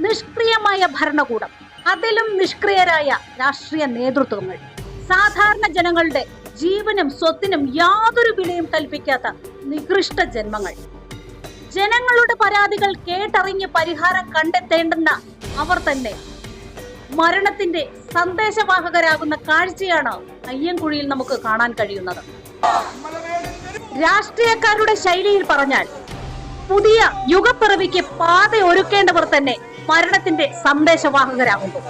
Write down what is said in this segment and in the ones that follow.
നിഷ്ക്രിയമായ ഭരണകൂടം അതിലും നിഷ്ക്രിയരായ രാഷ്ട്രീയ നേതൃത്വങ്ങൾ. സാധാരണ ജനങ്ങളുടെ ജീവനും സ്വത്തിനും യാതൊരു വിലയും കൽപ്പിക്കാത്ത നികൃഷ്ട ജന്മങ്ങൾ. ജനങ്ങളുടെ പരാതികൾ കേട്ടറിഞ്ഞ് പരിഹാരം കണ്ടെത്തേണ്ടെന്ന അവർ തന്നെ. മരണത്തിന്റെ സന്ദേശവാഹകരാകുന്ന കാഴ്ചയാണ് അയ്യൻകുഴിയിൽ നമുക്ക് കാണാൻ കഴിയുന്നത്. രാഷ്ട്രീയക്കാരുടെ ശൈലിയിൽ പറഞ്ഞാൽ പുതിയ യുഗപ്പിറവിക്ക് പാത ഒരുക്കേണ്ടവർ തന്നെ മരണത്തിന്റെ സന്ദേശവാഹകരാകുന്നു.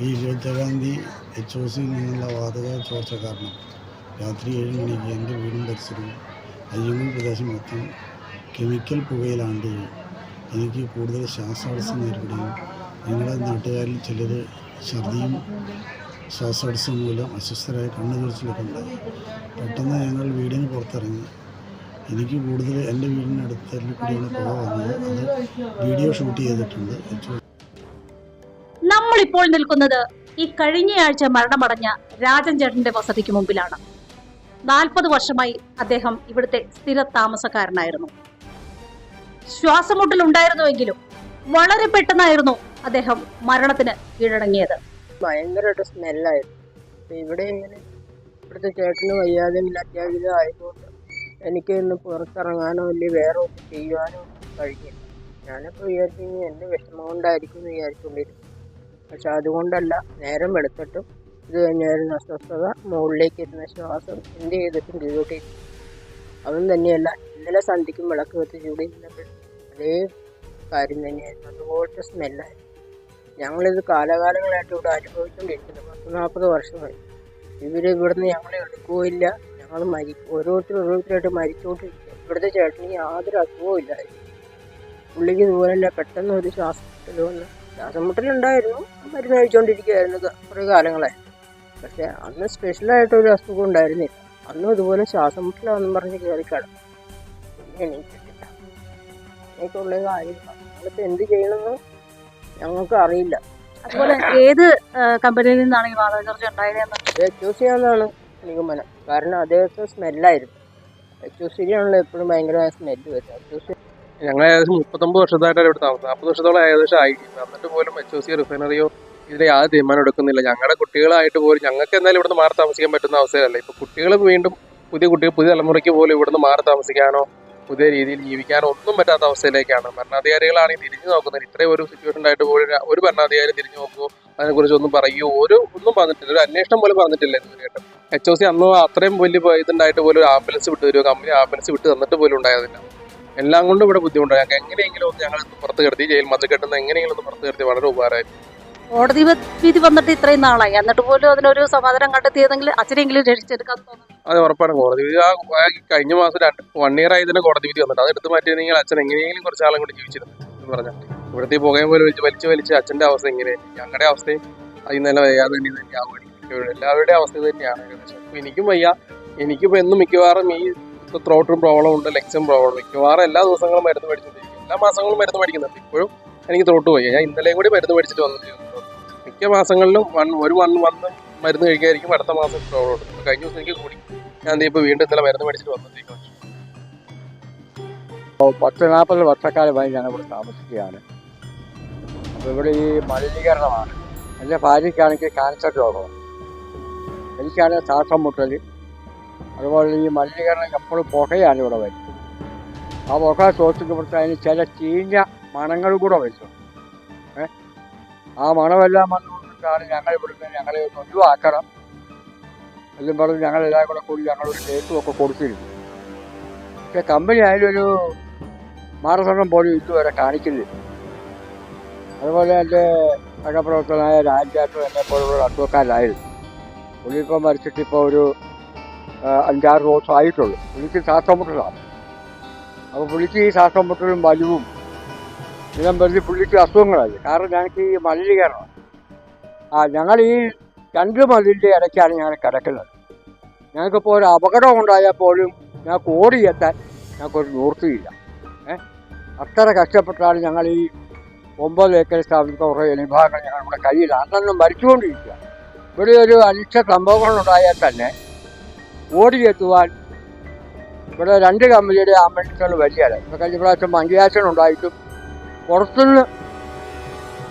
ഈ ഇരുപത്തേഴാം തീയതി എച്ച് ഒ നിന്നുള്ള വാതക ചോർച്ച കാരണം രാത്രി ഏഴ് മണിക്ക് എന്റെ വീടും പരിസരവും അയ്യങ്ങും പ്രദേശം മൊത്തം കെമിക്കൽ പുകയിലാണ്ട് എനിക്ക് കൂടുതൽ ശ്വാസതടസ്സം നേരിടുകയും ഞങ്ങളുടെ നാട്ടുകാരിൽ ചിലർ ഛർദിയും ശ്വാസതടസ്സം മൂലം അസ്വസ്ഥരായ കണ്ണു തുറച്ചിലൊക്കെ ഉണ്ടായി. പെട്ടെന്ന് ഞങ്ങൾ വീടിന് പുറത്തിറങ്ങി. എനിക്ക് കൂടുതൽ എന്റെ വീടിനടുത്ത് കൂടിയാണ് പുക വന്നത്. അത് വീഡിയോ ഷൂട്ട് ചെയ്തിട്ടുണ്ട്. നമ്മളിപ്പോൾ നിൽക്കുന്നത് ഈ കഴിഞ്ഞയാഴ്ച മരണമടഞ്ഞ രാജൻ ചേട്ടന്റെ വസതിക്ക് മുമ്പിലാണ്. നാൽപ്പത് വർഷമായി അദ്ദേഹം ഇവിടുത്തെ സ്ഥിര താമസക്കാരനായിരുന്നു. ശ്വാസമുട്ടൽ ഉണ്ടായിരുന്നുവെങ്കിലും വളരെ പെട്ടെന്നായിരുന്നു അദ്ദേഹം മരണത്തിന് കീഴടങ്ങിയത്. ഭയങ്കരമായിട്ട് സ്മെല്ലായിരുന്നു. ഇവിടെ ഇങ്ങനെ ഇവിടുത്തെ ചേട്ടന് വയ്യാതെ അത്യാവശ്യം ആയതുകൊണ്ട് എനിക്ക് ഇന്ന് പുറത്തിറങ്ങാനോ അല്ലെങ്കിൽ വേറെ ഒന്നും ചെയ്യുവാനോ കഴിഞ്ഞില്ല ഞാനപ്പോൾ വിചാരിച്ചു എന്റെ വിഷമം കൊണ്ടായിരിക്കും എന്ന് വിചാരിച്ചുകൊണ്ടിരുന്നു പക്ഷെ അതുകൊണ്ടല്ല നേരം വെളുത്തിട്ടും ഇത് തന്നെയായിരുന്നു അസ്വസ്ഥത. മുകളിലേക്ക് ഇരുന്ന ശ്വാസം എന്ത് ചെയ്തിട്ടും കീഴോട്ട് അതും തന്നെയല്ല ഇന്നലെ സന്ധിക്കും വിളക്ക് വെച്ച് ചൂടി അതേ കാര്യം തന്നെയായിരുന്നു. അതുപോലത്തെ സ്മെല്ലായിരുന്നു. ഞങ്ങളിത് കാലകാലങ്ങളായിട്ട് ഇവിടെ അനുഭവിച്ചുകൊണ്ടിരിക്കുന്നു. പത്ത് നാൽപ്പത് വർഷമായി. ഇവർ ഇവിടുന്ന് ഞങ്ങളെ എടുക്കുകയില്ല. ഞങ്ങൾ മരി ഓരോരുത്തർ ഓരോരുത്തരായിട്ട് മരിച്ചുകൊണ്ടിരിക്കുക ഇവിടുത്തെ ചേട്ടന് യാതൊരു അസുഖവും ഇല്ലായിരുന്നു. പുള്ളിക്ക് ഇതുപോലല്ല പെട്ടെന്ന് ഒരു ശ്വാസം മുട്ടൽ വന്ന്. ശ്വാസം മുട്ടലുണ്ടായിരുന്നു. മരുന്ന് കഴിച്ചുകൊണ്ടിരിക്കുകയായിരുന്നു. കുറേ കാലങ്ങളായി. പക്ഷേ അന്ന് സ്പെഷ്യലായിട്ട് ഒരു അസുഖം ഉണ്ടായിരുന്നില്ല. അന്നും ഇതുപോലെ ശ്വാസം മുട്ടിലാന്നും പറഞ്ഞ് കയറി കിടന്നു. പിന്നെ എണീറ്റിട്ടില്ല. എനിക്കുള്ള കാര്യം. ഞങ്ങളിപ്പോൾ എന്ത് ചെയ്യണമെന്ന് ഞങ്ങൾക്ക് അറിയില്ല. അതുപോലെ ഏത് കമ്പനിയിൽ നിന്നാണ് ഈ വാതക ചോർച്ച ഉണ്ടായതെന്ന് എച്ച് ഒ സി ആണെന്നാണ് നിഗമനം കാരണം അദ്ദേഹത്തെ സ്മെല്ലായിരുന്നു. എച്ച് ഒ സിയിലാണല്ലോ എപ്പോഴും ഭയങ്കര സ്മെല്ല് വരുന്നത്. എച്ച് ഒ സി ഞങ്ങൾ ഏകദേശം മുപ്പത്തൊമ്പത് വർഷത്തായിട്ടാണ് ഇവിടെ താമസം. നാൽപ്പത് വർഷത്തോളം ഏകദേശം ആയി. എന്നിട്ട് പോലും എച്ച് ഒ സി റിഫൈനറിയോ ഇതിന് യാതൊരു തീരുമാനം എടുക്കുന്നില്ല. ഞങ്ങളുടെ കുട്ടികളായിട്ട് പോലും ഞങ്ങൾക്ക് എന്തായാലും ഇവിടുന്ന് മാറി താമസിക്കാൻ പറ്റുന്ന അവസ്ഥയല്ല. ഇപ്പൊ കുട്ടികൾ വീണ്ടും പുതിയ കുട്ടികൾ പുതിയ തലമുറയ്ക്ക് പോലും ഇവിടുന്ന് മാറി താമസിക്കാനോ പുതിയ രീതിയിൽ ജീവിക്കാനോ ഒന്നും പറ്റാത്ത അവസ്ഥയിലേക്കാണ്. ഭരണാധികാരികളാണെങ്കിൽ തിരിഞ്ഞു നോക്കുന്നത്. ഇത്രയും ഒരു സിറ്റുവേഷൻ ആയിട്ട് പോലും ഒരു ഭരണാധികാരി തിരിഞ്ഞു നോക്കുമോ അതിനെക്കുറിച്ച് ഒന്നും പറയുകയോ ഒരു ഒന്നും പറഞ്ഞിട്ടില്ല. ഒരു അന്വേഷണം പോലും പറഞ്ഞിട്ടില്ല ഇതുവരെയായിട്ടും എച്ച് ഒ സി അന്ന് അത്രയും വലിയ ഇതുണ്ടായിട്ട് പോലും ആംബുലൻസ് വിട്ട് തരുമോ കമ്പനി ആംബുലൻസ് വിട്ട് തന്നിട്ട് പോലും ഉണ്ടായതില്ല എല്ലാം കൊണ്ടും ഇവിടെ ബുദ്ധിമുട്ടാണ്. ഞങ്ങൾക്ക് എങ്ങനെയെങ്കിലും ഒന്ന് ഞങ്ങൾ പുറത്ത് കിടത്തി ജയിൽ മതിൽ കെട്ടുന്ന എങ്ങനെയെങ്കിലും ഒന്ന് പുറത്ത് കിടത്തി വളരെ ഉപകാരമായിരുന്നു. കോടതി വിധി വന്നിട്ട് ഇത്രയും നാളായി. എന്നിട്ട് പോലും അതിനൊരു സമാധാനം കണ്ടെത്തിയതെങ്കിൽ അച്ഛനെങ്കിലും രക്ഷിച്ചെടുക്കാൻ തോന്നുന്നു. അതെ ഉറപ്പാണ്. കോടതി വിധി ആ കഴിഞ്ഞ മാസം രണ്ട് വൺ ഇയർ ആയി തന്നെ കോടതി വിധി വന്നിട്ട്. അത് മാറ്റിയിരുന്നെങ്കിൽ അച്ഛൻ എങ്ങനെയെങ്കിലും കുറച്ച് ആളും കൂടി ജീവിച്ചിരുന്നു എന്ന് പറഞ്ഞാൽ ഇവിടുത്തെ പുകയും പോലെ വലിച്ച് വലിച്ച് വലിച്ച് അച്ഛന്റെ അവസ്ഥ എങ്ങനെ ഞങ്ങളുടെ അവസ്ഥയും അതിൽ നിന്ന് വയ്യാതെ തന്നെ തന്നെ എല്ലാവരുടെ അവസ്ഥ തന്നെയാണ്. ഏകദേശം എനിക്കും വയ്യ. എനിക്കിപ്പോ എന്നും മിക്കവാറും ഈ ത്രോട്ടും പ്രോബ്ലം ഉണ്ട് ലെക്സും പ്രോബ്ലം മിക്കവാറും എല്ലാ ദിവസങ്ങളും മരുന്ന് മേടിച്ചുകൊണ്ടിരിക്കും എല്ലാ മാസങ്ങളും മരുന്ന് മേടിക്കുന്നുണ്ട്. ഇപ്പോഴും എനിക്ക് ത്രോട്ട് വയ്യ. ഞാൻ ഇന്നലെയും കൂടി മരുന്ന് മേടിച്ചിട്ട് വന്നിട്ടുണ്ട് മിക്ക മാസങ്ങളിലും വൺ ഒരു വൺ വന്ന് മരുന്ന് കഴിക്കായിരിക്കും അടുത്ത മാസം പ്രോബ്ലം ഉണ്ട് കഴിഞ്ഞ ദിവസം എനിക്ക് കൂടി. ഞാൻ ഇപ്പൊ വീണ്ടും ഇന്നലെ മരുന്ന് മേടിച്ചിട്ട് വന്നിരിക്കുന്നു പത്ത് നാൽപ്പത് വർഷക്കാലമായി ഇവിടെ താമസിക്കുകയാണ്. അപ്പോൾ ഇവിടെ ഈ മലിനീകരണമാണ്. എന്റെ ഭാര്യയ്ക്കാണെങ്കിൽ ക്യാൻസർ രോഗമാണ് എനിക്കാണെങ്കിൽ ശ്വാസം മുട്ടൽ അതുപോലെ ഈ മലിനീകരണം എപ്പോഴും പുകയാണ് ഇവിടെ വരുന്നത്. ആ പുക ശ്വസിക്കുമ്പോഴത്തെ അതിന് ചില ചീഞ്ഞ മണങ്ങൾ കൂടെ വരുന്നു. ഏ? ആ മണമെല്ലാം വന്നുകൊണ്ടിട്ടാണ് ഞങ്ങൾ ഇവിടുന്ന് ഞങ്ങളെ ഒന്ന് ഒഴിവാക്കണം. എല്ലാം പറഞ്ഞ് എല്ലാവരും കൂടെ കൂടി ഞങ്ങളൊരു കേസും ഒക്കെ കൊടുത്തിരുന്നു. പക്ഷെ കമ്പനി അതിലൊരു മാനദണ്ഡം പോലും ഇതുവരെ കാണിക്കില്ല അതുപോലെ എന്റെ സഹപ്രവർത്തകനായ രാജ്യാട്ടും എന്നെ പോലുള്ള അസുഖക്കാരായിരുന്നു പുള്ളി ഇപ്പം മരിച്ചിട്ട് ഇപ്പോൾ ഒരു അഞ്ചാറ് ദിവസം ആയിട്ടുള്ളൂ പുള്ളിക്ക് ശ്വാസം മുട്ടലാണ്. അപ്പോൾ പുള്ളിക്ക് ഈ ശ്വാസം മുട്ടലും വലിവും ഇതെല്ലാം പറഞ്ഞ് പുള്ളിക്ക് അസുഖങ്ങളായി കാരണം ഞങ്ങൾക്ക് ഈ മലിനീകരണം ആ ഞങ്ങൾ ഈ രണ്ട് മതിലിന്റെ ഇടയ്ക്കാണ് ഞങ്ങൾ കിടക്കുന്നത്. ഞങ്ങൾക്കിപ്പോൾ ഒരു അപകടം ഉണ്ടായാൽ പോലും ഞങ്ങൾക്ക് ഓടിയെത്താൻ ഞങ്ങൾക്കൊരു നിവൃത്തിയില്ല. ഏ? അത്ര കഷ്ടപ്പെട്ടാണ് ഞങ്ങൾ ഈ ഒമ്പത് ഏക്കർ സ്ഥാപിച്ച കുറേ വിഭാഗങ്ങൾ ഞങ്ങളുടെ കയ്യിൽ അന്നൊന്നും മരിച്ചുകൊണ്ടിരിക്കുക. ഇവിടെ ഒരു അനിഷ്ട സംഭവങ്ങളുണ്ടായാൽ തന്നെ ഓടിയെത്തുവാൻ ഇവിടെ രണ്ട് കമ്പനിയുടെ ആംബുലൻസുകൾ വരികയാണ് ഇപ്പോൾ കഴിഞ്ഞ പ്രാവശ്യം മങ്കിയാശനുണ്ടായിട്ടും പുറത്തുനിന്ന്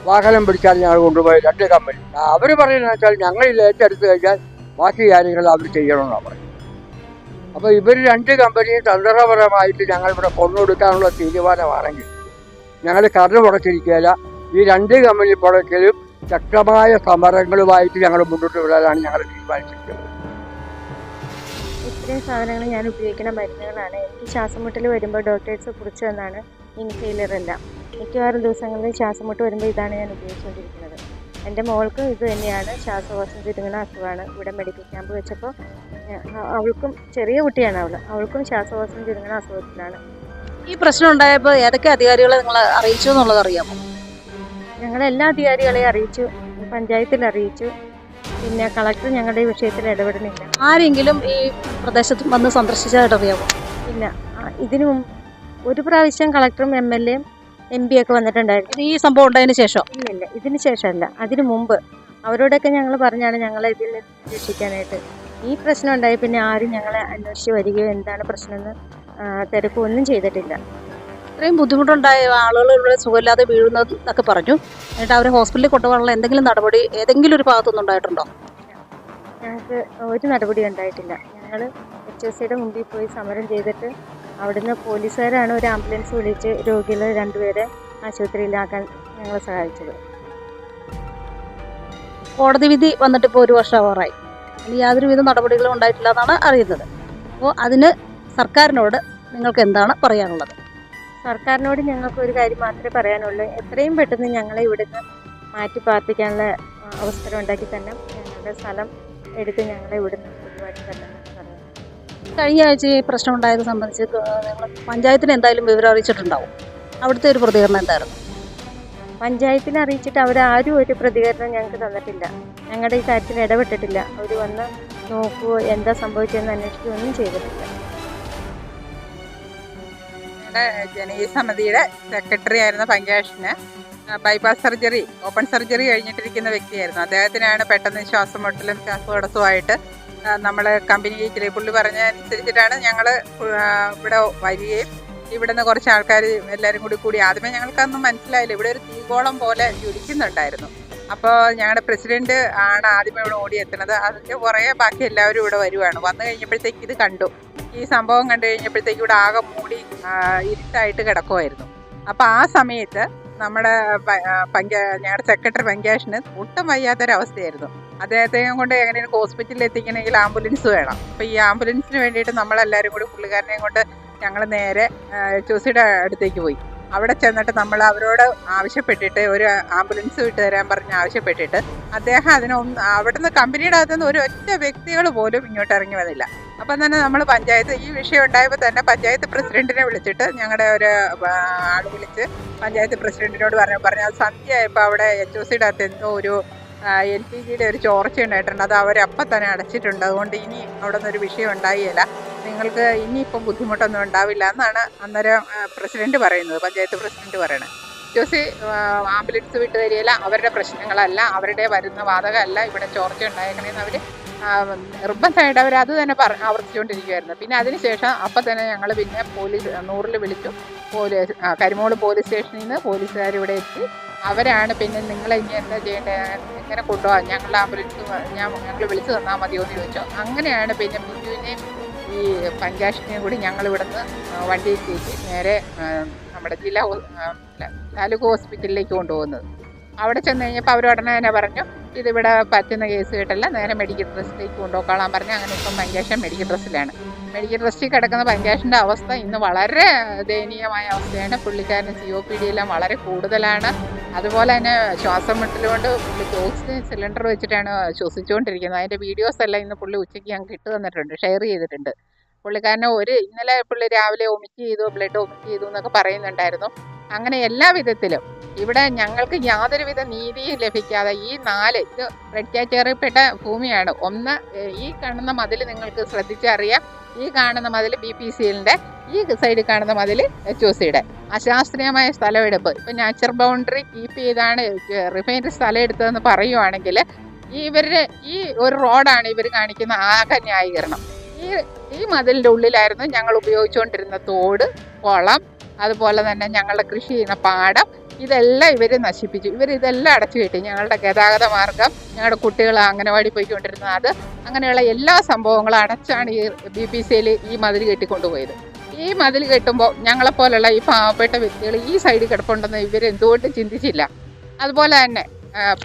വാഹനം പിടിച്ചാൽ ഞങ്ങൾ കൊണ്ടുപോയി രണ്ട് കമ്പനി. അവർ പറയുന്നത് വെച്ചാൽ ഞങ്ങൾ ഇത് ഏറ്റെടുത്ത് കഴിഞ്ഞാൽ ബാക്കി കാര്യങ്ങൾ അവർ ചെയ്യണമെന്നാണ് പറയുന്നത്. അപ്പോൾ ഇവർ രണ്ട് കമ്പനിയും തന്ത്രപരമായിട്ട് ഞങ്ങൾ ഇവിടെ കൊണ്ടുകൊടുക്കാനുള്ള തീരുമാനമാണെങ്കിൽ ഞങ്ങൾ കടന്നു പുറത്തിരിക്കുകയില്ല. ഈ രണ്ട് കമ്പനി പുറത്തിലും ശക്തമായ സമരങ്ങളുമായിട്ട് ഞങ്ങൾ മുന്നോട്ട് വരാനാണ് ഞങ്ങൾ തീരുമാനിച്ചിരിക്കുന്നത്. ഇത്രയും സാധനങ്ങൾ ഞാൻ ഉപയോഗിക്കുന്ന മരുന്നുകളാണ്. എനിക്ക് ശ്വാസം മുട്ടൽ വരുമ്പോൾ ഡോക്ടേഴ്സ് കുറിച്ച് തന്നാണ് ഇൻഹേലർ എല്ലാം മിക്കവാറും ദിവസങ്ങളിൽ ശ്വാസം മുട്ട് വരുമ്പോൾ ഇതാണ് ഞാൻ ഉപയോഗിച്ചുകൊണ്ടിരിക്കുന്നത്. എന്റെ മോൾക്കും ഇത് തന്നെയാണ് ശ്വാസകോശം ചുരുങ്ങുന്ന അസുഖമാണ്. ഇവിടെ മെഡിക്കൽ ക്യാമ്പ് വെച്ചപ്പോൾ അവൾക്കും ചെറിയ കുട്ടിയാണ് അവൾ. അവൾക്കും ശ്വാസകോശം ചുരുങ്ങുന്ന അസുഖത്തിലാണ്. ഈ പ്രശ്നം ഉണ്ടായപ്പോൾ ഏതൊക്കെ അധികാരികളെ നിങ്ങൾ അറിയിച്ചു എന്നുള്ളത് അറിയാമോ? ഞങ്ങൾ എല്ലാ അധികാരികളെയും അറിയിച്ചു പഞ്ചായത്തിൽ അറിയിച്ചു. പിന്നെ കളക്ടർ ഞങ്ങളുടെ ഈ വിഷയത്തിൽ ഇടപെടുന്നില്ല. ആരെങ്കിലും ഈ പ്രദേശത്ത് വന്ന് സന്ദർശിച്ചതായിട്ട് അറിയാമോ? ഇല്ല. ഇതിനു മുമ്പ് ഒരു പ്രാവശ്യം കളക്ടറും എം എൽ എയും എം പി ഒക്കെ വന്നിട്ടുണ്ടായിരുന്നു. ഈ സംഭവം ഉണ്ടായതിനു ശേഷം? ഇല്ലില്ല ഇതിന് ശേഷമല്ല. അതിനു മുമ്പ് അവരോടൊക്കെ ഞങ്ങൾ പറഞ്ഞാണ് ഞങ്ങളെ ഇതിൽ രക്ഷിക്കാനായിട്ട്. ഈ പ്രശ്നം ഉണ്ടായി പിന്നെ ആരും ഞങ്ങളെ അന്വേഷിച്ച് വരികയോ എന്താണ് പ്രശ്നമെന്ന് ആ, തിരക്കുകയോ ഒന്നും ചെയ്തിട്ടില്ല. ഇത്രയും ബുദ്ധിമുട്ടുണ്ടായ ആളുകൾ ഇവിടെ സുഖമില്ലാതെ വീഴുന്നത് എന്നൊക്കെ പറഞ്ഞു. എന്നിട്ട് അവരെ ഹോസ്പിറ്റലിൽ കൊണ്ടുപോകാനുള്ള എന്തെങ്കിലും നടപടി ഏതെങ്കിലും ഒരു ഭാഗത്തുനിന്ന് ഉണ്ടായിട്ടുണ്ടോ? ഞങ്ങൾക്ക് ഒരു നടപടി ഉണ്ടായിട്ടില്ല. ഞങ്ങൾ എച്ച് എസ് സിയുടെ മുമ്പിൽ പോയി സമരം ചെയ്തിട്ട് അവിടുന്ന് പോലീസുകാരാണ് ഒരു ആംബുലൻസ് വിളിച്ച് രോഗികളെ രണ്ടുപേരെ ആശുപത്രിയിലാക്കാൻ ഞങ്ങളെ സഹായിച്ചത്. കോടതി വിധി വന്നിട്ട് ഇപ്പോൾ ഒരു വർഷമാവാറായി ഇനി യാതൊരുവിധ നടപടികളും ഉണ്ടായിട്ടില്ല എന്നാണ് അറിയുന്നത്. അപ്പോൾ അതിന് സർക്കാരിനോട് നിങ്ങൾക്ക് എന്താണ് പറയാനുള്ളത്? സർക്കാരിനോട് ഞങ്ങൾക്ക് ഒരു കാര്യം മാത്രമേ പറയാനുള്ളൂ. എത്രയും പെട്ടെന്ന് ഞങ്ങളെ ഇവിടുന്ന് മാറ്റി പാർപ്പിക്കാനുള്ള അവസരം ഉണ്ടാക്കി തന്നെ ഞങ്ങളുടെ സ്ഥലം എടുത്ത് ഞങ്ങളെ ഇവിടുന്ന് ഒഴിവാക്കി തന്നെ കഴിഞ്ഞ ആഴ്ച ഈ പ്രശ്നം ഉണ്ടായത് സംബന്ധിച്ച് നിങ്ങൾ പഞ്ചായത്തിന് എന്തായാലും വിവരം അറിയിച്ചിട്ടുണ്ടാവും. അവിടുത്തെ ഒരു പ്രതികരണം എന്തായിരുന്നു? പഞ്ചായത്തിനെ അറിയിച്ചിട്ട് അവരാരും ഒരു പ്രതികരണം ഞങ്ങൾക്ക് തന്നിട്ടില്ല. ഞങ്ങളുടെ ഈ കാര്യത്തിൽ ഇടപെട്ടിട്ടില്ല. അവർ വന്ന് നോക്കുക എന്താ സംഭവിച്ചതെന്ന് അന്വേഷിക്കുകയോ ഒന്നും ചെയ്തിട്ടില്ല. ഞങ്ങളുടെ ജനകീയ സമിതിയുടെ സെക്രട്ടറി ആയിരുന്ന പങ്കാഷിന് ബൈപ്പാസ് സർജറി ഓപ്പൺ സർജറി കഴിഞ്ഞിട്ടിരിക്കുന്ന വ്യക്തിയായിരുന്നു. അദ്ദേഹത്തിനാണ് പെട്ടെന്ന് ശ്വാസം മുട്ടലും ശ്വാസതടസ്സവുമായിട്ട് നമ്മൾ കമ്പനിയിൽ പുള്ളി പറഞ്ഞ അനുസരിച്ചിട്ടാണ് ഞങ്ങൾ ഇവിടെ വരികയും ഇവിടെ നിന്ന് കുറച്ച് ആൾക്കാർ എല്ലാവരും കൂടി കൂടി. ആദ്യമേ ഞങ്ങൾക്കൊന്നും മനസ്സിലായില്ല. ഇവിടെ ഒരു തീകോളം പോലെ ജ്വലിക്കുന്നുണ്ടായിരുന്നു. അപ്പോൾ ഞങ്ങളുടെ പ്രസിഡന്റ് ആണ് ആദ്യമേ ഇവിടെ ഓടിയെത്തുന്നത് അതിന്റെ കുറേ ബാക്കി എല്ലാവരും ഇവിടെ വരുവാണ്. വന്നു കഴിഞ്ഞപ്പോഴത്തേക്ക് ഇത് കണ്ടു. ഈ സംഭവം കണ്ടു കഴിഞ്ഞപ്പോഴത്തേക്ക് ഇവിടെ ആകെ മൂടി ഇരുട്ടായിട്ട് കിടക്കുമായിരുന്നു അപ്പോൾ ആ സമയത്ത് നമ്മുടെ പങ്ക ഞങ്ങളുടെ സെക്രട്ടറി പങ്കാഷിന് ഒട്ടും വയ്യാത്തൊരവസ്ഥയായിരുന്നു. അദ്ദേഹത്തെയും കൊണ്ട് എങ്ങനെയും ഹോസ്പിറ്റലിൽ എത്തിക്കണമെങ്കിൽ ആംബുലൻസ് വേണം. അപ്പോൾ ഈ ആംബുലൻസിന് വേണ്ടിയിട്ട് നമ്മളെല്ലാവരും കൂടി പുള്ളിക്കാരനെയും കൊണ്ട് ഞങ്ങൾ നേരെ ചോസിയുടെ അടുത്തേക്ക് പോയി. അവിടെ ചെന്നിട്ട് നമ്മൾ അവരോട് ആവശ്യപ്പെട്ടിട്ട് ഒരു ആംബുലൻസ് വിട്ട് തരാൻ പറഞ്ഞ് ആവശ്യപ്പെട്ടിട്ട് അദ്ദേഹം അതിനൊന്ന് അവിടുന്ന് കമ്പനിയുടെ അകത്തുനിന്ന് ഒരു ഒറ്റ വ്യക്തികൾ പോലും ഇങ്ങോട്ട് ഇറങ്ങി വന്നില്ല. അപ്പം തന്നെ നമ്മൾ പഞ്ചായത്ത് ഈ വിഷയം ഉണ്ടായപ്പോൾ തന്നെ പഞ്ചായത്ത് പ്രസിഡന്റിനെ വിളിച്ചിട്ട് ഞങ്ങളുടെ ഒരു ആൾ വിളിച്ച് പഞ്ചായത്ത് പ്രസിഡന്റിനോട് പറഞ്ഞു പറഞ്ഞു അത് സന്ധ്യയായപ്പോൾ അവിടെ എച്ച് ഒ സിയുടെ അകത്ത് എന്തോ ഒരു എൽ പി ജിയുടെ ഒരു ചോർച്ച ഉണ്ടായിട്ടുണ്ട്. അത് അവരപ്പം തന്നെ അടച്ചിട്ടുണ്ട്. അതുകൊണ്ട് ഇനി അവിടെ നിന്നൊരു വിഷയം ഉണ്ടായില്ല നിങ്ങൾക്ക് ഇനിയിപ്പം ബുദ്ധിമുട്ടൊന്നും ഉണ്ടാവില്ല എന്നാണ് അന്നേരം പ്രസിഡന്റ് പറയുന്നത്. പഞ്ചായത്ത് പ്രസിഡന്റ് പറയണത് ജോസി ആംബുലൻസ് വിട്ട് തരികയില്ല അവരുടെ പ്രശ്നങ്ങളല്ല. അവരുടെ വരുന്ന വാതകമല്ല ഇവിടെ ചോർച്ച ഉണ്ടായേക്കണേന്ന് അവർ നിർബന്ധമായിട്ട് അവർ അത് തന്നെ പറ ആവർത്തിച്ചുകൊണ്ടിരിക്കുമായിരുന്നു പിന്നെ അതിനുശേഷം അപ്പം തന്നെ ഞങ്ങൾ പിന്നെ പോലീസ് നൂറിൽ വിളിച്ചു. പോലീസ് കരിമോൾ പോലീസ് സ്റ്റേഷനിൽ നിന്ന് പോലീസുകാർ ഇവിടെ എത്തി. അവരാണ് പിന്നെ നിങ്ങളെ ഇനി എന്താ ചെയ്യേണ്ടത് എങ്ങനെ കൊണ്ടുപോകാം ഞങ്ങൾ ആംബുലൻസ് ഞാൻ ഞങ്ങൾ വിളിച്ചു തന്നാൽ മതിയോ എന്ന് ചോദിച്ചു. അങ്ങനെയാണ് പിന്നെ ബിജുവിനെയും ഈ പഞ്ചായത്തിനെയും കൂടി ഞങ്ങൾ ഇവിടുന്ന് വണ്ടിയിൽ കയറ്റി നേരെ നമ്മുടെ ജില്ലാ താലൂക്ക് ഹോസ്പിറ്റലിലേക്ക് കൊണ്ടുപോകുന്നത്. അവിടെ ചെന്ന് കഴിഞ്ഞപ്പോൾ അവർ ഉടനെ തന്നെ പറഞ്ഞു ഇതിവിടെ പറ്റുന്ന കേസ് കേട്ടല്ല നേരെ മെഡിക്കൽ ട്രസ്റ്റിലേക്ക് കൊണ്ടുപോയിക്കോളാൻ പറഞ്ഞു. അങ്ങനെ ഇപ്പം പഞ്ചാഷൻ മെഡിക്കൽ ട്രസ്റ്റിലാണ് മെഡിക്കൽ ട്രസ്റ്റിൽ കിടക്കുന്ന പഞ്ചാഷന്റെ അവസ്ഥ ഇന്ന് വളരെ ദയനീയമായ അവസ്ഥയാണ്. പുള്ളിക്കാരന് സി ഒ പി ഡി എല്ലാം വളരെ കൂടുതലാണ്. അതുപോലെ തന്നെ ശ്വാസം മുട്ടലുകൊണ്ട് പുള്ളിക്ക് ഓക്സിജൻ സിലിണ്ടർ വെച്ചിട്ടാണ് ശ്വസിച്ചുകൊണ്ടിരിക്കുന്നത്. അതിന്റെ വീഡിയോസ് എല്ലാം ഇന്ന് പുള്ളി ഉച്ചയ്ക്ക് ഞങ്ങൾക്ക് ഇട്ട് തന്നിട്ടുണ്ട് ഷെയർ ചെയ്തിട്ടുണ്ട്. പുള്ളിക്കാരനെ ഒരു ഇന്നലെ പുള്ളി രാവിലെ ഒമിറ്റ് ചെയ്തു ബ്ലഡ് ഒമിറ്റ് ചെയ്തു എന്നൊക്കെ പറയുന്നുണ്ടായിരുന്നു. അങ്ങനെ എല്ലാ വിധത്തിലും ഇവിടെ ഞങ്ങൾക്ക് യാതൊരുവിധ നീതിയും ലഭിക്കാതെ ഈ നാല് ഇത് റെഡ് കാറ്റഗറിപ്പെട്ട ഭൂമിയാണ്. ഒന്ന് ഈ കാണുന്ന മതിൽ നിങ്ങൾക്ക് ശ്രദ്ധിച്ചറിയാം. ഈ കാണുന്ന മതിൽ ബി പി സിയിലിന്റെ ഈ സൈഡിൽ കാണുന്ന മതിൽ എച്ച് ഒ സിയുടെ അശാസ്ത്രീയമായ സ്ഥലമെടുപ്പ്. ഇപ്പം നാച്ചുറൽ ബൗണ്ടറി കീപ്പ് ചെയ്താണ് റിഫൈൻഡ് സ്ഥലം എടുത്തതെന്ന് പറയുവാണെങ്കിൽ ഇവരുടെ ഈ ഒരു റോഡാണ് ഇവർ കാണിക്കുന്ന ആകെ ന്യായീകരണം. ഈ ഈ മതിലിന്റെ ഉള്ളിലായിരുന്നു ഞങ്ങൾ ഉപയോഗിച്ചുകൊണ്ടിരുന്ന തോട് കുളം അതുപോലെ തന്നെ ഞങ്ങളുടെ കൃഷി ചെയ്യുന്ന പാടം ഇതെല്ലാം ഇവർ നശിപ്പിച്ചു. ഇവർ ഇതെല്ലാം അടച്ചു കെട്ടി. ഞങ്ങളുടെ ഗതാഗത മാർഗം ഞങ്ങളുടെ കുട്ടികൾ അംഗനവാടി പോയിക്കൊണ്ടിരുന്ന അത്. അങ്ങനെയുള്ള എല്ലാ സംഭവങ്ങളും അടച്ചാണ് ഈ ബി പി സിയിൽ ഈ മതിൽ കെട്ടിക്കൊണ്ടുപോയത്. ഈ മതിൽ കെട്ടുമ്പോൾ ഞങ്ങളെപ്പോലുള്ള ഈ പാവപ്പെട്ട വ്യക്തികൾ ഈ സൈഡിൽ കിടപ്പുണ്ടെന്ന് ഇവർ എന്തുകൊണ്ട് ചിന്തിച്ചില്ല. അതുപോലെ തന്നെ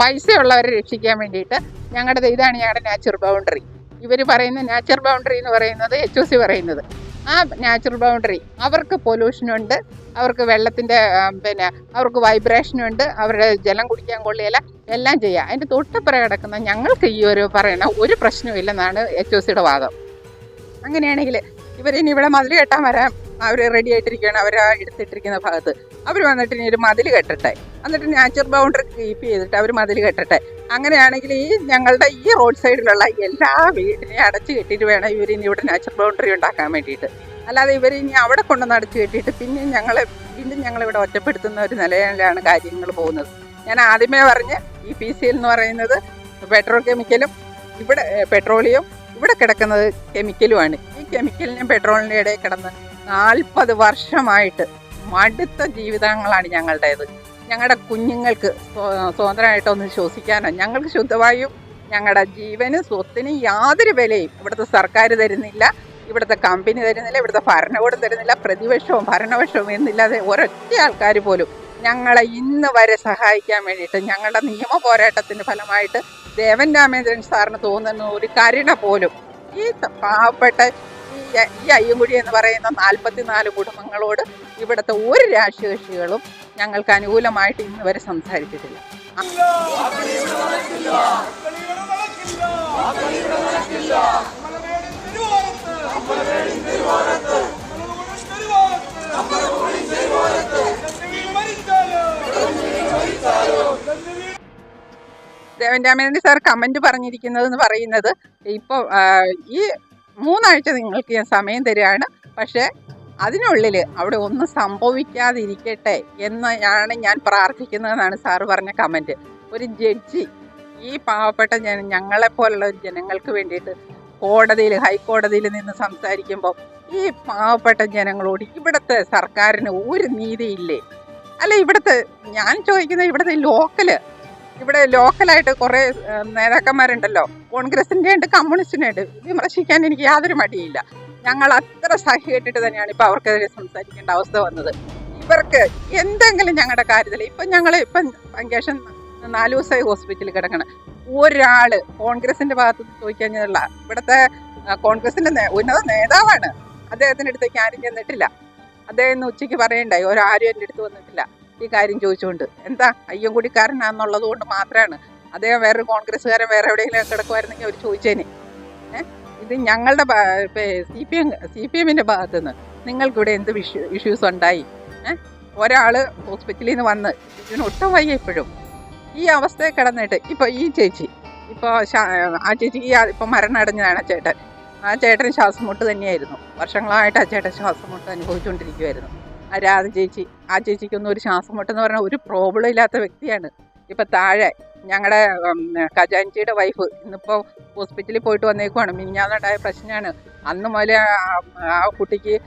പൈസയുള്ളവരെ രക്ഷിക്കാൻ വേണ്ടിയിട്ട് ഞങ്ങളുടെ ഇതാണ് ഞങ്ങളുടെ നാച്ചുറൽ ബൗണ്ടറി ഇവർ പറയുന്ന നാച്ചുറൽ ബൗണ്ടറി എന്ന് പറയുന്നത് എച്ച് ഒ സി പറയുന്നത്. ആ നാച്ചുറൽ ബൗണ്ടറി അവർക്ക് പൊല്യൂഷനുണ്ട് അവർക്ക് വെള്ളത്തിന്റെ പിന്നെ അവർക്ക് വൈബ്രേഷനുണ്ട് അവരുടെ ജലം കുടിക്കാൻ കൊള്ളിയല്ല എല്ലാം ചെയ്യാം. അതിന്റെ തൊട്ടപ്പുറം കിടക്കുന്ന ഞങ്ങൾക്ക് ഈ ഒരു പറയണ ഒരു പ്രശ്നവും ഇല്ലെന്നാണ് എച്ച് ഒ സിയുടെ വാദം. അങ്ങനെയാണെങ്കിൽ ഇവരിനി ഇവിടെ മതിൽ കെട്ടാൻ വരാൻ അവർ റെഡി ആയിട്ടിരിക്കുകയാണ്. അവർ ആ എടുത്തിട്ടിരിക്കുന്ന ഭാഗത്ത്. അവർ വന്നിട്ട് ഇനി ഒരു മതിൽ കെട്ടട്ടെ. എന്നിട്ട് നാച്ചുറൽ ബൗണ്ടറി കീപ്പ് ചെയ്തിട്ട് അവർ മതിൽ കെട്ടട്ടെ. അങ്ങനെയാണെങ്കിൽ ഈ ഞങ്ങളുടെ ഈ റോഡ് സൈഡിലുള്ള എല്ലാ വീടിനെയും അടച്ചു കെട്ടിയിട്ട് വേണം ഇവർ ഇനി ഇവിടെ നാച്ചുറൽ ബൗണ്ടറി ഉണ്ടാക്കാൻ വേണ്ടിയിട്ട്. അല്ലാതെ ഇവർ ഇനി അവിടെ കൊണ്ടുവന്ന് അടച്ചു കെട്ടിയിട്ട് പിന്നെ ഞങ്ങളെ വീണ്ടും ഞങ്ങളിവിടെ ഒറ്റപ്പെടുത്തുന്ന ഒരു നിലയിലാണ് കാര്യങ്ങൾ പോകുന്നത്. ഞാൻ ആദ്യമേ പറഞ്ഞ് ഈ പി സി എന്ന് പറയുന്നത് പെട്രോൾ കെമിക്കലും ഇവിടെ പെട്രോളിയം ഇവിടെ കിടക്കുന്നത് കെമിക്കലുമാണ് ഈ കെമിക്കലിനും പെട്രോളിന്റെ ഇടയിൽ കിടന്ന് നാൽപ്പത് വർഷമായിട്ട് മടുത്ത ജീവിതങ്ങളാണ് ഞങ്ങളുടേത്. ഞങ്ങളുടെ കുഞ്ഞുങ്ങൾക്ക് സ്വ- സ്വതന്ത്രമായിട്ടൊന്ന് ശ്വസിക്കാനോ ഞങ്ങൾക്ക് ശുദ്ധവായും ഞങ്ങളുടെ ജീവനും സ്വത്തിനും യാതൊരു വിലയും ഇവിടുത്തെ സർക്കാർ തരുന്നില്ല ഇവിടുത്തെ കമ്പനി തരുന്നില്ല ഇവിടുത്തെ ഭരണകൂടം തരുന്നില്ല പ്രതിപക്ഷവും ഭരണപക്ഷവും എന്നില്ലാതെ ഒരൊറ്റ ആൾക്കാർ പോലും ഞങ്ങളെ ഇന്ന് വരെ സഹായിക്കാൻ വേണ്ടിയിട്ട് ഞങ്ങളുടെ നിയമ പോരാട്ടത്തിന്റെ ഫലമായിട്ട് ദേവൻ രാമേന്ദ്രൻ സാറിന് തോന്നുന്ന ഒരു കരുണ പോലും ഈ പാവപ്പെട്ട ഈ അയ്യങ്കുഴി എന്ന് പറയുന്ന നാൽപ്പത്തിനാല് കുടുംബങ്ങളോട് ഇവിടുത്തെ ഒരു രാഷ്ട്രീയ ഞങ്ങൾക്ക് അനുകൂലമായിട്ട് ഇന്ന് വരെ സംസാരിച്ചിട്ടില്ല. ദേവൻ രാമേന്ദ്രൻ സാർ കമന്റ് പറഞ്ഞിരിക്കുന്നത് എന്ന് പറയുന്നത് ഇപ്പോൾ ഈ മൂന്നാഴ്ച നിങ്ങൾക്ക് ഞാൻ സമയം തരികയാണ്. പക്ഷേ അതിനുള്ളിൽ അവിടെ ഒന്നും സംഭവിക്കാതിരിക്കട്ടെ എന്നാണ് ഞാൻ പ്രാർത്ഥിക്കുന്നതെന്നാണ് സാറ് പറഞ്ഞ കമന്റ് ഒരു ജഡ്ജി ഈ പാവപ്പെട്ട ജന ഞങ്ങളെപ്പോലുള്ള ജനങ്ങൾക്ക് വേണ്ടിയിട്ട് കോടതിയിൽ ഹൈക്കോടതിയിൽ നിന്ന് സംസാരിക്കുമ്പോൾ ഈ പാവപ്പെട്ട ജനങ്ങളോട് ഇവിടുത്തെ സർക്കാരിന് ഒരു നീതിയില്ലേ? അല്ല ഇവിടുത്തെ ഞാൻ ചോദിക്കുന്നത് ഇവിടുത്തെ ലോക്കൽ ഇവിടെ ലോക്കലായിട്ട് കുറേ നേതാക്കന്മാരുണ്ടല്ലോ. കോൺഗ്രസിന്റെ ഉണ്ട് കമ്മ്യൂണിസ്റ്റിന്റെ ഉണ്ട് വിമർശിക്കാൻ എനിക്ക് യാതൊരു മടിയില്ല. ഞങ്ങൾ അത്ര സഹികെട്ടിട്ട് തന്നെയാണ് ഇപ്പൊ അവർക്കെതിരെ സംസാരിക്കേണ്ട അവസ്ഥ വന്നത്. ഇവർക്ക് എന്തെങ്കിലും ഞങ്ങളുടെ കാര്യത്തിൽ ഇപ്പം ഞങ്ങൾ ഇപ്പം അങ്കേഷൻ നാല് ദിവസമായി ഹോസ്പിറ്റലിൽ കിടക്കണം. ഒരാൾ കോൺഗ്രസിന്റെ ഭാഗത്ത് ചോദിക്കാഞ്ഞതല്ല. ഇവിടുത്തെ കോൺഗ്രസിന്റെ ഉന്നത നേതാവാണ്. അദ്ദേഹത്തിന്റെ അടുത്തേക്ക് ആരും ചെന്നിട്ടില്ല. അദ്ദേഹം ഇന്ന് ഉച്ചയ്ക്ക് പറയണ്ടായി. ഒരാരും എന്റെ അടുത്ത് വന്നിട്ടില്ല. ഈ കാര്യം ചോദിച്ചുകൊണ്ട് എന്താ? അയ്യൻകുടിക്കാരനാന്നുള്ളത് കൊണ്ട് മാത്രമാണ് അദ്ദേഹം വേറൊരു കോൺഗ്രസ്സുകാരൻ വേറെ എവിടെയെങ്കിലും കിടക്കുമായിരുന്നെങ്കിൽ അവർ ചോദിച്ചേനെ. ഇത് ഞങ്ങളുടെ C P M C P എമ്മിന്റെ ഭാഗത്തു നിന്ന് നിങ്ങൾക്കിവിടെ എന്ത് ഇഷ്യൂ ഇഷ്യൂസ് ഉണ്ടായി? ഒരാൾ ഹോസ്പിറ്റലിൽ നിന്ന് വന്ന് ഇതിന് ഒട്ടും വയ്യ ഇപ്പോഴും. ഈ അവസ്ഥയെ കിടന്നിട്ട് ഇപ്പോൾ ഈ ചേച്ചി ഇപ്പോൾ ആ ചേച്ചി ഈ ഇപ്പോൾ മരണം അടഞ്ഞതാണ് ചേട്ടൻ. ആ ചേട്ടൻ ശ്വാസം മുട്ട് തന്നെയായിരുന്നു. വർഷങ്ങളായിട്ട് ആ ചേട്ടൻ ശ്വാസം മുട്ട് അനുഭവിച്ചുകൊണ്ടിരിക്കുമായിരുന്നു രാധ ചേച്ചി? ആ ചേച്ചിക്കൊന്നും ഒരു ശ്വാസം മുട്ടെന്ന് പറഞ്ഞാൽ ഒരു പ്രോബ്ലം ഇല്ലാത്ത വ്യക്തിയാണ്. ഇപ്പം താഴെ ഞങ്ങളുടെ ഖജാൻജിയുടെ വൈഫ് ഇന്നിപ്പോ ഹോസ്പിറ്റലിൽ പോയിട്ട് വന്നേക്കുവാണ്. മിനിഞ്ഞാന്നുണ്ടായ പ്രശ്നമാണ് അന്ന് മുതൽ ആ- കുട്ടിക്ക്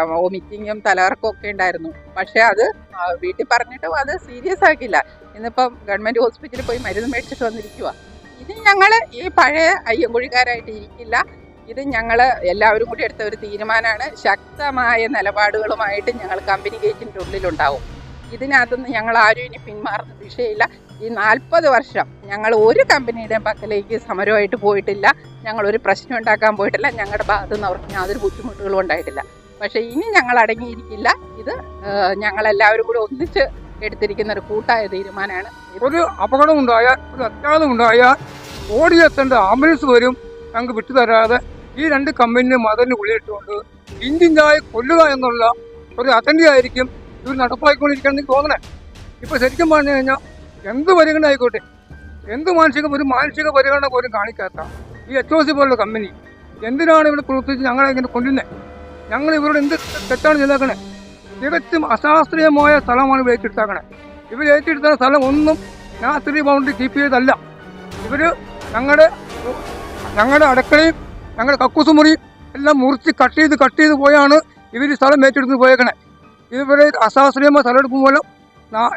വോമിറ്റിങ്ങും തലവർക്കും ഒക്കെ ഉണ്ടായിരുന്നു. പക്ഷേ അത് വീട്ടിൽ പറഞ്ഞിട്ടും അത് സീരിയസ് ആക്കില്ല ഇന്നിപ്പം ഗവൺമെന്റ് ഹോസ്പിറ്റലിൽ പോയി മരുന്ന് മേടിച്ചിട്ട് വന്നിരിക്കുക ഇത് ഞങ്ങൾ ഈ പഴയ അയ്യങ്കുഴിക്കാരായിട്ട് ഇരിക്കില്ല. ഇത് ഞങ്ങൾ എല്ലാവരും കൂടി എടുത്ത ഒരു തീരുമാനമാണ്. ശക്തമായ നിലപാടുകളുമായിട്ട് ഞങ്ങൾ കമ്പനി ഗേറ്റിന്റെ ഉള്ളിലുണ്ടാവും. ഇതിനകത്തുനിന്ന് ഞങ്ങൾ ആരും ഇനി പിന്മാറുന്ന വിഷയമില്ല ഈ നാൽപ്പത് വർഷം ഞങ്ങൾ ഒരു കമ്പനിയുടെയും പക്കലേക്ക് സമരമായിട്ട് പോയിട്ടില്ല. ഞങ്ങൾ ഒരു പ്രശ്നം ഉണ്ടാക്കാൻ പോയിട്ടില്ല. ഞങ്ങളുടെ ഭാഗത്തു നിന്ന് അവർക്ക് യാതൊരു ബുദ്ധിമുട്ടുകളും ഉണ്ടായിട്ടില്ല. പക്ഷേ ഇനി ഞങ്ങൾ അടങ്ങിയിരിക്കില്ല. ഇത് ഞങ്ങളെല്ലാവരും കൂടി ഒന്നിച്ച് എടുത്തിരിക്കുന്ന ഒരു കൂട്ടായ തീരുമാനമാണ്. ഒരു അപകടം ഉണ്ടായാൽ ഒരു അത്യാഹിതം ഉണ്ടായാൽ ഓടിയെത്തേണ്ട ആംബുലൻസ് വരും ഞങ്ങൾക്ക് വിട്ടുതരാതെ ഈ രണ്ട് കമ്പനിയുടെ മതിലിന് ഉള്ളിലിട്ടുകൊണ്ട് ഇഞ്ചിഞ്ചായി കൊല്ലുക എന്നുള്ള ഒരു അജണ്ട ആയിരിക്കും ഇവർ നടപ്പാക്കിക്കൊണ്ടിരിക്കുകയാണെന്ന് എനിക്ക് തോന്നണേ. ഇപ്പൊ ശരിക്കും പറഞ്ഞു കഴിഞ്ഞാൽ എന്ത് പരിഗണന ആയിക്കോട്ടെ? എന്ത് മാനസിക ഒരു മാനസിക പരിഗണന പോലും കാണിക്കാത്ത ഈ എച്ച് ഒ സി പോലുള്ള കമ്പനി എന്തിനാണ് ഇവിടെ പ്രവർത്തിച്ച് ഞങ്ങളെ ഇങ്ങനെ കൊല്ലുന്നത് ഞങ്ങൾ ഇവരോട് എന്ത് തെറ്റാണ് ചെയ്തേക്കണേ? തികച്ചും അശാസ്ത്രീയമായ സ്ഥലമാണ് ഇവർ ഏറ്റെടുത്താക്കണേ. ഇവർ ഏറ്റെടുത്ത സ്ഥലം ഒന്നും നാത്രി ബൗണ്ടറി കീപ്പ് ചെയ്തല്ല ഇവർ ഞങ്ങളുടെ ഞങ്ങളുടെ അടുക്കളയും ഞങ്ങളുടെ കക്കൂസ് മുറി എല്ലാം മുറിച്ച് കട്ട് ചെയ്ത് കട്ട് ചെയ്ത് പോയാണ് ഇവർ സ്ഥലം ഏറ്റെടുത്ത് പോയേക്കണേ. ഇതുവരെ അശാസ്ത്രീയമായ സ്ഥലം എടുക്കും മൂലം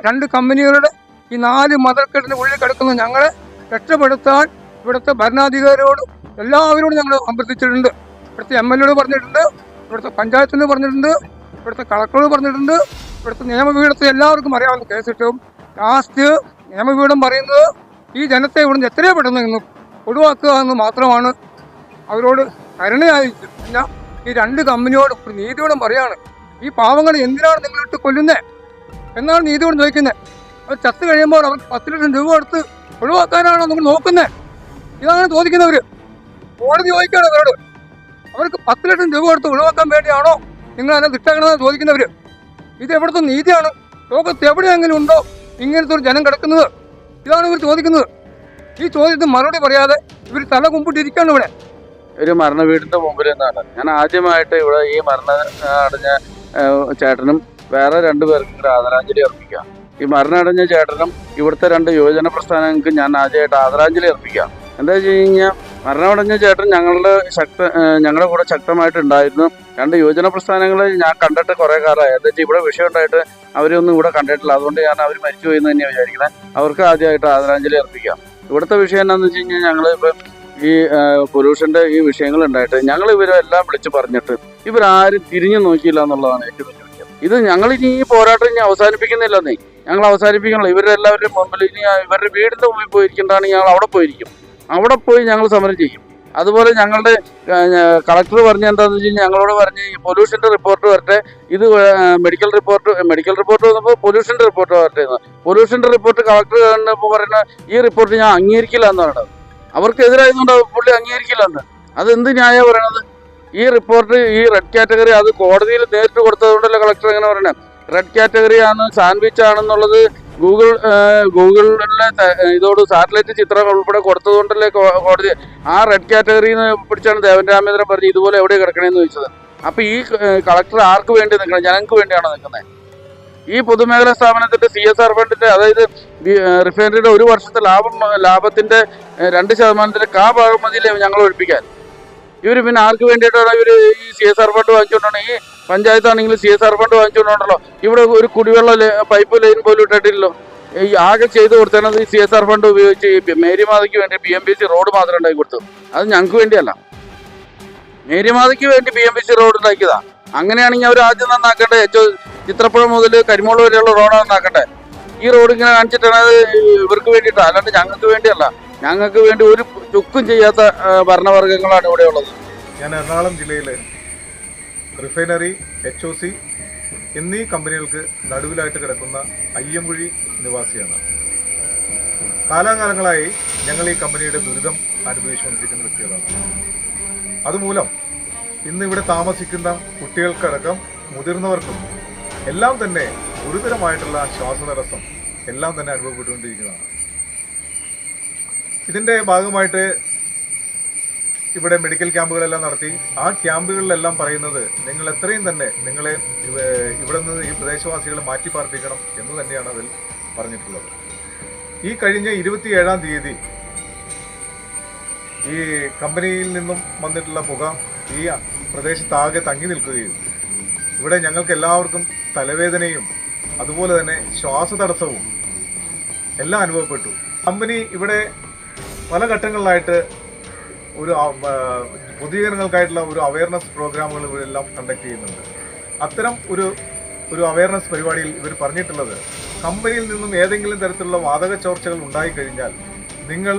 രണ്ട് കമ്പനികളുടെ ഈ നാല് മതക്കെട്ടിന് ഉള്ളിൽ കിടക്കുന്ന ഞങ്ങളെ രക്ഷപ്പെടുത്താൻ ഇവിടുത്തെ ഭരണാധികാരിയോടും എല്ലാവരോടും ഞങ്ങൾ അഭ്യർത്ഥിച്ചിട്ടുണ്ട്. ഇവിടുത്തെ എം എൽ എയോട് പറഞ്ഞിട്ടുണ്ട് ഇവിടുത്തെ പഞ്ചായത്തിന് പറഞ്ഞിട്ടുണ്ട് ഇവിടുത്തെ കളക്ടറോട് പറഞ്ഞിട്ടുണ്ട് ഇവിടുത്തെ നിയമപീഠത്തിൽ എല്ലാവർക്കും അറിയാവുന്ന കേസ് കേസിട്ടും ലാസ്റ്റ് നിയമപീഠം പറയുന്നത് ഈ ജനത്തെ ഇവിടുന്ന് എത്രയോ പെട്ടെന്ന് ഒഴിവാക്കുക എന്ന് മാത്രമാണ് അവരോട് കരുണയായിരിക്കും അല്ല ഈ രണ്ട് കമ്പനിയോടും നീതിയോടും പറയാണ് ഈ പാവങ്ങൾ എന്തിനാണ് നിങ്ങളിട്ട് കൊല്ലുന്നത് എന്നാണ് നീതിയോട് ചോദിക്കുന്നത് അവർ ചത്ത് കഴിയുമ്പോൾ അവർക്ക് പത്ത് ലക്ഷം രൂപ കൊടുത്ത് ഒഴിവാക്കാനാണോ നിങ്ങൾ നോക്കുന്നത് ഇതാണ് ചോദിക്കുന്നവർ കോടതി ചോദിക്കുകയാണ് അവരോട് അവർക്ക് പത്ത് ലക്ഷം രൂപ കൊടുത്ത് ഒഴിവാക്കാൻ വേണ്ടിയാണോ നിങ്ങൾ അതിനെ തിട്ടണമെന്ന് ചോദിക്കുന്നവർ ഇത് എവിടുത്തെ നീതിയാണ്? ലോകത്ത് എവിടെയെങ്കിലും ഉണ്ടോ ഇങ്ങനത്തെ ഒരു ജനം കിടക്കുന്നത്? ഇതാണ് ഇവർ ചോദിക്കുന്നത്. ഈ ചോദ്യത്തിന് മറുപടി പറയാതെ ഇവർ തല കുമ്പിട്ടിരിക്കുകയാണ് ഇവിടെ. ഒരു മരണ വീടിന്റെ മുമ്പിൽ നിന്നാണ്. ഞാൻ ആദ്യമായിട്ട് ഇവിടെ ഈ മരണ അടഞ്ഞ ചേട്ടനും വേറെ രണ്ടു പേർക്കും കൂടെ ആദരാഞ്ജലി അർപ്പിക്കാം. ഈ മരണമടഞ്ഞ ചേട്ടനും ഇവിടുത്തെ രണ്ട് യുവജന പ്രസ്ഥാനങ്ങൾക്ക് ഞാൻ ആദ്യമായിട്ട് ആദരാഞ്ജലി അർപ്പിക്കാം. എന്താ വെച്ച് കഴിഞ്ഞാൽ മരണമടഞ്ഞ ചേട്ടൻ ഞങ്ങളുടെ ശക്ത ഞങ്ങളുടെ കൂടെ ശക്തമായിട്ടുണ്ടായിരുന്നു. രണ്ട് യുവജന പ്രസ്ഥാനങ്ങൾ ഞാൻ കണ്ടിട്ട് കുറേ കാലമായി. എന്താ വെച്ചാൽ ഇവിടെ വിഷയം ഉണ്ടായിട്ട് അവരൊന്നും ഇവിടെ കണ്ടിട്ടില്ല. അതുകൊണ്ട് ഞാൻ അവർ മരിച്ചു പോയി എന്ന് തന്നെയാണ് വിചാരിക്കുന്നത് അവർക്ക് ആദ്യമായിട്ട് ആദരാഞ്ജലി അർപ്പിക്കാം. ഇവിടുത്തെ വിഷയം എന്താണെന്ന് വെച്ച് കഴിഞ്ഞാൽ ഞങ്ങൾ ഇപ്പം ഈ പൊല്യൂഷന്റെ ഈ വിഷയങ്ങൾ ഉണ്ടായിട്ട് ഞങ്ങൾ ഇവരെല്ലാം വിളിച്ചു പറഞ്ഞിട്ട് ഇവരാരും തിരിഞ്ഞു നോക്കിയില്ല എന്നുള്ളതാണ് ഏറ്റവും വലിയ വിഷയം. ഇത് ഞങ്ങൾ ഇനി ഈ പോരാട്ടം ഇനി അവസാനിപ്പിക്കുന്നില്ലെന്നേ ഞങ്ങൾ അവസാനിപ്പിക്കണല്ലോ. ഇവരെല്ലാവരുടെ മുമ്പിൽ ഇനി ഇവരുടെ വീടിന്റെ മുമ്പിൽ പോയിരിക്കേണ്ടതാണ് ഞങ്ങൾ അവിടെ പോയിരിക്കും. അവിടെ പോയി ഞങ്ങൾ സമരം ചെയ്യും. അതുപോലെ ഞങ്ങളുടെ കളക്ടർ പറഞ്ഞ എന്താണെന്ന് വെച്ച് ഞങ്ങളോട് പറഞ്ഞ് ഈ പൊല്യൂഷന്റെ റിപ്പോർട്ട് വരട്ടെ. ഇത് മെഡിക്കൽ റിപ്പോർട്ട് മെഡിക്കൽ റിപ്പോർട്ട് വന്നപ്പോൾ പൊല്യൂഷന്റെ റിപ്പോർട്ട് വരട്ടെ എന്ന്. പൊല്യൂഷന്റെ റിപ്പോർട്ട് കളക്ടർ പറയുന്ന ഈ റിപ്പോർട്ട് ഞാൻ അംഗീകരിക്കില്ല എന്ന് പറയുന്നത് അവർക്കെതിരായതുകൊണ്ട് പുള്ളി അംഗീകരിക്കില്ലെന്ന് അത് എന്ത് ന്യായ പറയണത്? ഈ റിപ്പോർട്ട് ഈ റെഡ് കാറ്റഗറി അത് കോടതിയിൽ നേരിട്ട് കൊടുത്തതുകൊണ്ടല്ലേ കളക്ടർ എങ്ങനെ പറയണേ? റെഡ് കാറ്റഗറി ആണ് സാൻഡ്വിച്ച് ആണെന്നുള്ളത് ഗൂഗിൾ ഗൂഗിളിലെ ഇതോട് സാറ്റലൈറ്റ് ചിത്രം ഉൾപ്പെടെ കൊടുത്തതുകൊണ്ടല്ലേ കോടതി ആ റെഡ് കാറ്റഗറിയിൽ നിന്ന് പിടിച്ചാണ് ദേവൻ രാമേന്ദ്രൻ പറഞ്ഞ് ഇതുപോലെ എവിടെ കിടക്കണേന്ന് ചോദിച്ചത്. അപ്പൊ ഈ കളക്ടർ ആർക്ക് വേണ്ടി നിൽക്കണം? ജനങ്ങൾക്ക് വേണ്ടിയാണോ നിൽക്കുന്നത്? ഈ പൊതുമേഖലാ സ്ഥാപനത്തിന്റെ സി എസ് ആർ ഫണ്ടിന്റെ അതായത് റിഫൈനറിയുടെ ഒരു വർഷത്തെ ലാഭം ലാഭത്തിന്റെ രണ്ട് ശതമാനത്തിന്റെ കാ ഭാഗം മതിയില്ലേ ഞങ്ങൾ ഒഴിപ്പിക്കാൻ? ഇവർ പിന്നെ ആർക്ക് വേണ്ടിയിട്ടാണ് ഇവർ ഈ സി എസ് ആർ ഫണ്ട് വാങ്ങിച്ചുകൊണ്ടാണ് ഈ പഞ്ചായത്താണെങ്കിൽ സി എസ് ആർ ഫണ്ട് വാങ്ങിച്ചുകൊണ്ടുണ്ടല്ലോ ഇവിടെ ഒരു കുടിവെള്ള പൈപ്പ് ലൈൻ പോലും ഇട്ടിട്ടില്ലല്ലോ. ഈ ആകെ ചെയ്തു കൊടുത്തത് ഈ സി എസ് ആർ ഫണ്ട് ഉപയോഗിച്ച് മേരിമാതയ്ക്ക് വേണ്ടി B M B C road മാത്രം ഉണ്ടാക്കി കൊടുത്തു അത് ഞങ്ങൾക്ക് വേണ്ടിയല്ല. മേരിമാതയ്ക്ക് വേണ്ടി B M B C road ഉണ്ടാക്കിയതാ. അങ്ങനെയാണെങ്കിൽ അവർ ആദ്യം നന്നാക്കട്ടെ. ചിത്രപ്പുഴ മുതൽ കരിമോൾ വരെയുള്ള റോഡ് നന്നാക്കട്ടെ. ഈ റോഡ് ഇങ്ങനെ കാണിച്ചിട്ടാണ് അത് ഇവർക്ക് വേണ്ടിയിട്ടാ. അല്ലാണ്ട് ഞങ്ങൾക്ക് വേണ്ടിയല്ല. ഞങ്ങൾക്ക് വേണ്ടി ഒരു ചുക്കും ചെയ്യാത്ത ഭരണവർഗങ്ങളാണ് ഭരണവർഗങ്ങളാണ് ഇവിടെ ഉള്ളത്. ഞാൻ എറണാകുളം ജില്ലയിലെ റിഫൈനറി എച്ച് ഒ സി എന്നീ കമ്പനികൾക്ക് നടുവിലായിട്ട് കിടക്കുന്ന അയ്യമ്പുഴി നിവാസിയാണ്. കാലാകാലങ്ങളായി ഞങ്ങൾ ഈ കമ്പനിയുടെ ദുരിതം അനുഭവിച്ചുകൊണ്ടിരിക്കുന്ന വ്യക്തികളാണ്. അതുമൂലം ഇന്ന് ഇവിടെ താമസിക്കുന്ന കുട്ടികൾക്കടക്കം മുതിർന്നവർക്കും എല്ലാം തന്നെ ഗുരുതരമായിട്ടുള്ള ശ്വാസതടസ്സം എല്ലാം തന്നെ അനുഭവപ്പെട്ടുകൊണ്ടിരിക്കുന്നതാണ്. ഇതിന്റെ ഭാഗമായിട്ട് ഇവിടെ മെഡിക്കൽ ക്യാമ്പുകളെല്ലാം നടത്തി. ആ ക്യാമ്പുകളിലെല്ലാം പറയുന്നത് നിങ്ങൾ എത്രയും തന്നെ നിങ്ങളെ ഇവ- ഇവിടെ നിന്ന് ഈ പ്രദേശവാസികളെ മാറ്റി പാർപ്പിക്കണം എന്ന് തന്നെയാണ് അതിൽ പറഞ്ഞിട്ടുള്ളത്. ഈ കഴിഞ്ഞ ഇരുപത്തിയേഴാം തീയതി ഈ കമ്പനിയിൽ നിന്നും വന്നിട്ടുള്ള പുക ഈ പ്രദേശത്താകെ തങ്ങി നിൽക്കുകയും ഇവിടെ ഞങ്ങൾക്ക് എല്ലാവർക്കും തലവേദനയും അതുപോലെ തന്നെ ശ്വാസതടസ്സവും എല്ലാം അനുഭവപ്പെട്ടു. കമ്പനി ഇവിടെ പല ഘട്ടങ്ങളിലായിട്ട് ഒരു പൊതുജനങ്ങൾക്കായിട്ടുള്ള ഒരു അവയർനെസ് പ്രോഗ്രാമുകൾ ഇവരെല്ലാം കണ്ടക്ട് ചെയ്യുന്നുണ്ട്. അത്തരം ഒരു ഒരു അവയർനെസ് പരിപാടിയിൽ ഇവർ പറഞ്ഞിട്ടുള്ളത് കമ്പനിയിൽ നിന്നും ഏതെങ്കിലും തരത്തിലുള്ള വാതക ചോർച്ചകൾ ഉണ്ടായിക്കഴിഞ്ഞാൽ നിങ്ങൾ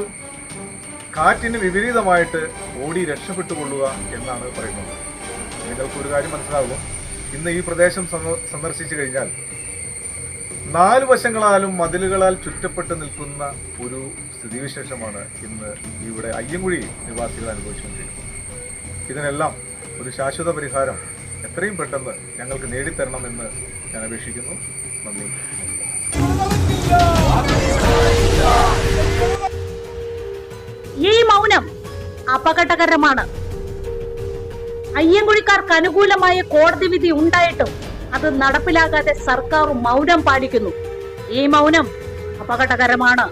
കാറ്റിന് വിപരീതമായിട്ട് ഓടി രക്ഷപ്പെട്ടുകൊള്ളുക എന്നാണ് പറയുന്നത്. നിങ്ങൾക്ക് ഒരു കാര്യം മനസ്സിലാകും ഇന്ന് ഈ പ്രദേശം സന്ദ- സന്ദർശിച്ചു കഴിഞ്ഞാൽ നാല് വശങ്ങളാലും മതിലുകളാൽ ചുറ്റപ്പെട്ട് നിൽക്കുന്ന ഒരു സ്ഥിതിവിശേഷമാണ് ഇന്ന് ഇവിടെ അയ്യങ്കുഴി നിവാസികൾ അനുഭവിച്ചുകൊണ്ടിരിക്കുന്നത്. ഇതിനെല്ലാം ഒരു ശാശ്വത പരിഹാരം എത്രയും പെട്ടെന്ന് ഞങ്ങൾക്ക് നേടിത്തരണമെന്ന് ഞാൻ അപേക്ഷിക്കുന്നു. നന്ദി. ഈ മൗനം അപകടകരമാണ്. അയ്യങ്കുഴിക്കാർക്ക് അനുകൂലമായ കോടതി വിധി ഉണ്ടായിട്ടും അത് നടപ്പിലാകാതെ സർക്കാർ മൗനം പാലിക്കുന്നു. ഈ മൗനം അപകടകരമാണ്.